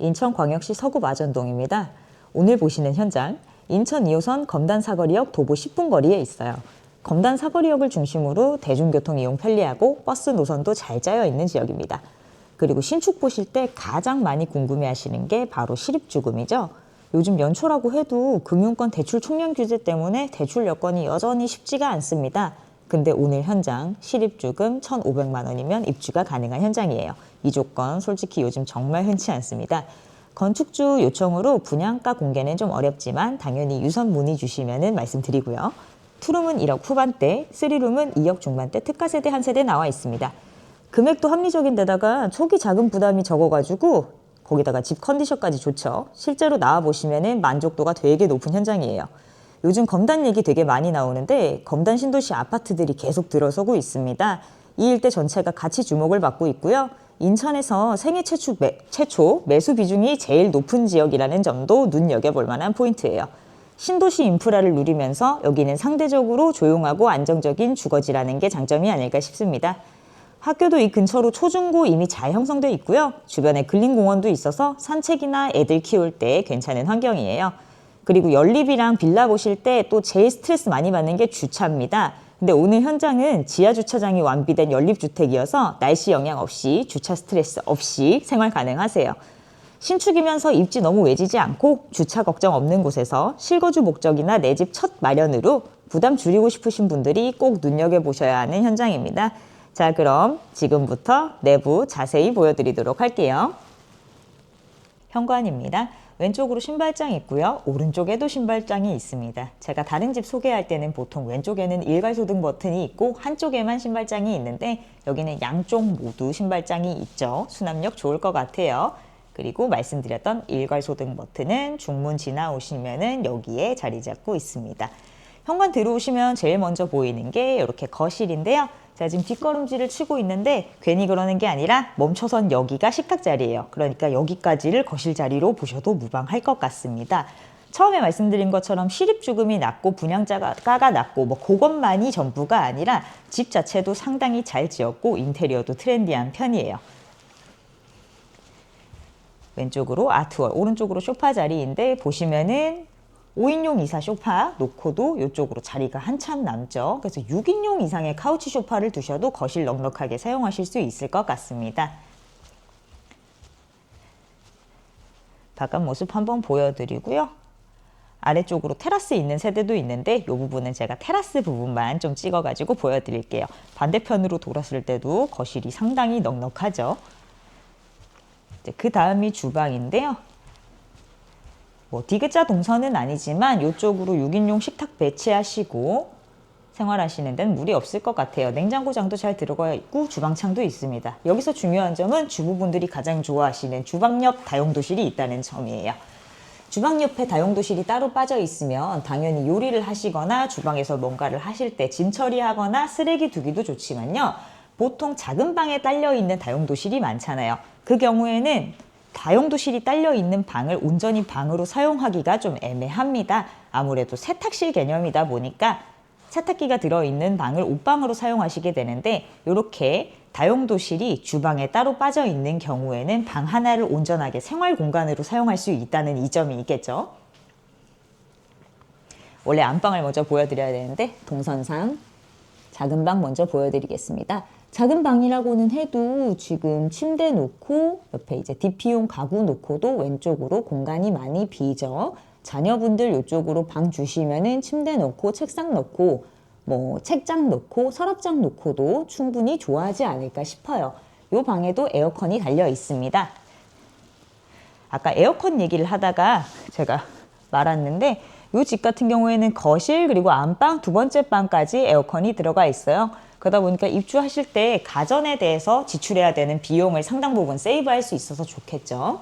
인천광역시 서구 마전동입니다. 오늘 보시는 현장, 인천 2호선 검단 사거리역 도보 10분 거리에 있어요. 검단 사거리역을 중심으로 대중교통 이용 편리하고 버스 노선도 잘 짜여 있는 지역입니다. 그리고 신축 보실 때 가장 많이 궁금해 하시는 게 바로 실입주금이죠. 요즘 연초라고 해도 금융권 대출 총량 규제 때문에 대출 여건이 여전히 쉽지가 않습니다. 근데 오늘 현장 실입주금 1,500만 원이면 입주가 가능한 현장이에요. 이 조건 솔직히 요즘 정말 흔치 않습니다. 건축주 요청으로 분양가 공개는 좀 어렵지만 당연히 유선 문의 주시면은 말씀드리고요. 투룸은 1억 후반대, 쓰리룸은 2억 중반대 특가 세대 한 세대 나와 있습니다. 금액도 합리적인 데다가 초기 자금 부담이 적어가지고 거기다가 집 컨디션까지 좋죠. 실제로 나와 보시면은 만족도가 되게 높은 현장이에요. 요즘 검단 얘기 되게 많이 나오는데 검단 신도시 아파트들이 계속 들어서고 있습니다. 이 일대 전체가 같이 주목을 받고 있고요. 인천에서 생애 최초, 매, 최초 매수 비중이 제일 높은 지역이라는 점도 눈여겨볼 만한 포인트예요. 신도시 인프라를 누리면서 여기는 상대적으로 조용하고 안정적인 주거지라는 게 장점이 아닐까 싶습니다. 학교도 이 근처로 초중고 이미 잘 형성돼 있고요. 주변에 근린공원도 있어서 산책이나 애들 키울 때 괜찮은 환경이에요. 그리고 연립이랑 빌라 보실 때 또 제일 스트레스 많이 받는 게 주차입니다. 근데 오늘 현장은 지하 주차장이 완비된 연립주택이어서 날씨 영향 없이 주차 스트레스 없이 생활 가능하세요. 신축이면서 입지 너무 외지지 않고 주차 걱정 없는 곳에서 실거주 목적이나 내 집 첫 마련으로 부담 줄이고 싶으신 분들이 꼭 눈여겨보셔야 하는 현장입니다. 자, 그럼 지금부터 내부 자세히 보여드리도록 할게요. 현관입니다. 왼쪽으로 신발장이 있고요. 오른쪽에도 신발장이 있습니다. 제가 다른 집 소개할 때는 보통 왼쪽에는 일괄소 등 버튼이 있고 한쪽에만 신발장이 있는데 여기는 양쪽 모두 신발장이 있죠. 수납력 좋을 것 같아요. 그리고 말씀드렸던 일괄소 등 버튼은 중문 지나오시면은 여기에 자리 잡고 있습니다. 현관 들어오시면 제일 먼저 보이는 게 이렇게 거실인데요. 제가 지금 뒷걸음질을 치고 있는데 괜히 그러는 게 아니라 멈춰선 여기가 식탁 자리예요. 그러니까 여기까지를 거실 자리로 보셔도 무방할 것 같습니다. 처음에 말씀드린 것처럼 실입주금이 낮고 분양가가 낮고 뭐 그것만이 전부가 아니라 집 자체도 상당히 잘 지었고 인테리어도 트렌디한 편이에요. 왼쪽으로 아트월, 오른쪽으로 소파 자리인데 보시면은 5인용 이사 소파 놓고도 이쪽으로 자리가 한참 남죠. 그래서 6인용 이상의 카우치 소파를 두셔도 거실 넉넉하게 사용하실 수 있을 것 같습니다. 바깥 모습 한번 보여드리고요. 아래쪽으로 테라스 있는 세대도 있는데 이 부분은 제가 테라스 부분만 좀 찍어가지고 보여드릴게요. 반대편으로 돌았을 때도 거실이 상당히 넉넉하죠. 그 다음이 주방인데요. 뭐 디귿자 동선은 아니지만 이쪽으로 6인용 식탁 배치하시고 생활하시는 데는 무리 없을 것 같아요. 냉장고장도 잘 들어가 있고 주방창도 있습니다. 여기서 중요한 점은 주부분들이 가장 좋아하시는 주방 옆 다용도실이 있다는 점이에요. 주방 옆에 다용도실이 따로 빠져 있으면 당연히 요리를 하시거나 주방에서 뭔가를 하실 때 짐 처리하거나 쓰레기 두기도 좋지만요. 보통 작은 방에 딸려 있는 다용도실이 많잖아요. 그 경우에는 다용도실이 딸려 있는 방을 온전히 방으로 사용하기가 좀 애매합니다. 아무래도 세탁실 개념이다 보니까 세탁기가 들어있는 방을 옷방으로 사용하시게 되는데 이렇게 다용도실이 주방에 따로 빠져 있는 경우에는 방 하나를 온전하게 생활 공간으로 사용할 수 있다는 이점이 있겠죠. 원래 안방을 먼저 보여드려야 되는데 동선상 작은 방 먼저 보여드리겠습니다. 작은 방이라고는 해도 지금 침대 놓고 옆에 이제 DP용 가구 놓고도 왼쪽으로 공간이 많이 비죠. 자녀분들 이쪽으로 방 주시면은 침대 놓고 책상 놓고 뭐 책장 놓고 서랍장 놓고도 충분히 좋아하지 않을까 싶어요. 이 방에도 에어컨이 달려 있습니다. 아까 에어컨 얘기를 하다가 제가 말았는데 이 집 같은 경우에는 거실 그리고 안방 두 번째 방까지 에어컨이 들어가 있어요. 그러다 보니까 입주하실 때 가전에 대해서 지출해야 되는 비용을 상당 부분 세이브할 수 있어서 좋겠죠.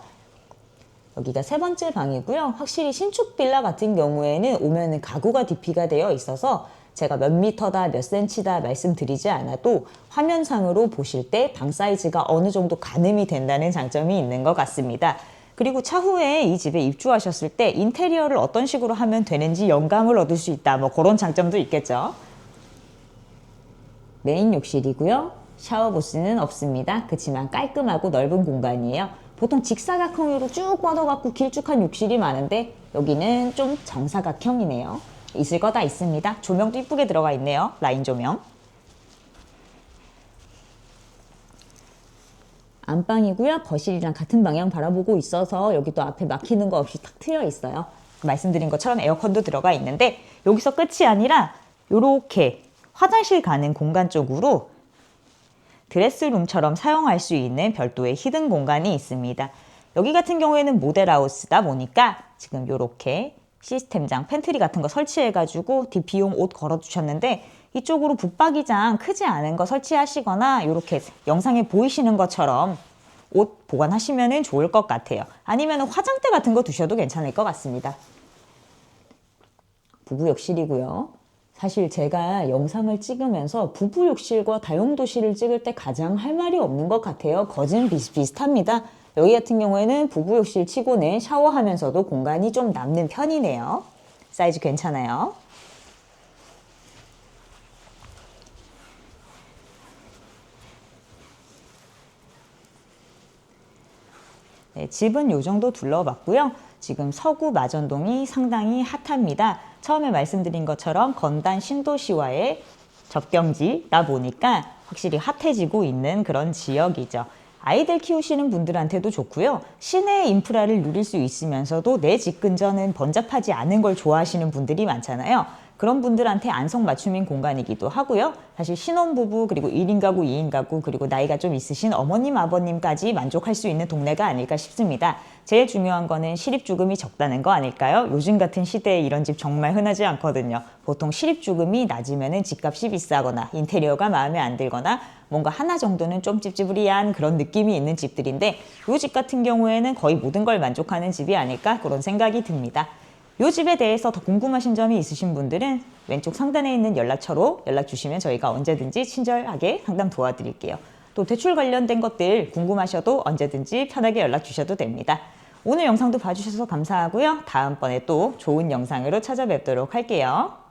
여기가 세 번째 방이고요. 확실히 신축 빌라 같은 경우에는 오면은 가구가 DP가 되어 있어서 제가 몇 미터다 몇 센치다 말씀드리지 않아도 화면상으로 보실 때 방 사이즈가 어느 정도 가늠이 된다는 장점이 있는 것 같습니다. 그리고 차후에 이 집에 입주하셨을 때 인테리어를 어떤 식으로 하면 되는지 영감을 얻을 수 있다. 뭐 그런 장점도 있겠죠. 메인 욕실이고요. 샤워 부스는 없습니다. 그렇지만 깔끔하고 넓은 공간이에요. 보통 직사각형으로 쭉 뻗어갖고 길쭉한 욕실이 많은데 여기는 좀 정사각형이네요. 있을 거 다 있습니다. 조명도 이쁘게 들어가 있네요. 라인 조명. 안방이고요. 거실이랑 같은 방향 바라보고 있어서 여기도 앞에 막히는 거 없이 탁 트여 있어요. 말씀드린 것처럼 에어컨도 들어가 있는데 여기서 끝이 아니라 이렇게 화장실 가는 공간 쪽으로 드레스룸처럼 사용할 수 있는 별도의 히든 공간이 있습니다. 여기 같은 경우에는 모델하우스다 보니까 지금 이렇게 시스템장, 팬트리 같은 거 설치해가지고 DP용 옷 걸어두셨는데 이쪽으로 붙박이장 크지 않은 거 설치하시거나 이렇게 영상에 보이시는 것처럼 옷 보관하시면 좋을 것 같아요. 아니면 화장대 같은 거 두셔도 괜찮을 것 같습니다. 부부 욕실이고요. 사실 제가 영상을 찍으면서 부부 욕실과 다용도실을 찍을 때 가장 할 말이 없는 것 같아요. 거진 비슷비슷합니다. 여기 같은 경우에는 부부 욕실 치고는 샤워하면서도 공간이 좀 남는 편이네요. 사이즈 괜찮아요. 네, 집은 요 정도 둘러봤고요. 지금 서구 마전동이 상당히 핫합니다. 처음에 말씀드린 것처럼 건단 신도시와의 접경지다 보니까 확실히 핫해지고 있는 그런 지역이죠. 아이들 키우시는 분들한테도 좋고요. 시내 인프라를 누릴 수 있으면서도 내 집 근처는 번잡하지 않은 걸 좋아하시는 분들이 많잖아요. 그런 분들한테 안성맞춤인 공간이기도 하고요. 사실 신혼부부 그리고 1인 가구, 2인 가구 그리고 나이가 좀 있으신 어머님, 아버님까지 만족할 수 있는 동네가 아닐까 싶습니다. 제일 중요한 거는 실입주금이 적다는 거 아닐까요? 요즘 같은 시대에 이런 집 정말 흔하지 않거든요. 보통 실입주금이 낮으면 집값이 비싸거나 인테리어가 마음에 안 들거나 뭔가 하나 정도는 좀 찝찝으리한 그런 느낌이 있는 집들인데 이 집 같은 경우에는 거의 모든 걸 만족하는 집이 아닐까 그런 생각이 듭니다. 이 집에 대해서 더 궁금하신 점이 있으신 분들은 왼쪽 상단에 있는 연락처로 연락 주시면 저희가 언제든지 친절하게 상담 도와드릴게요. 또 대출 관련된 것들 궁금하셔도 언제든지 편하게 연락 주셔도 됩니다. 오늘 영상도 봐주셔서 감사하고요. 다음번에 또 좋은 영상으로 찾아뵙도록 할게요.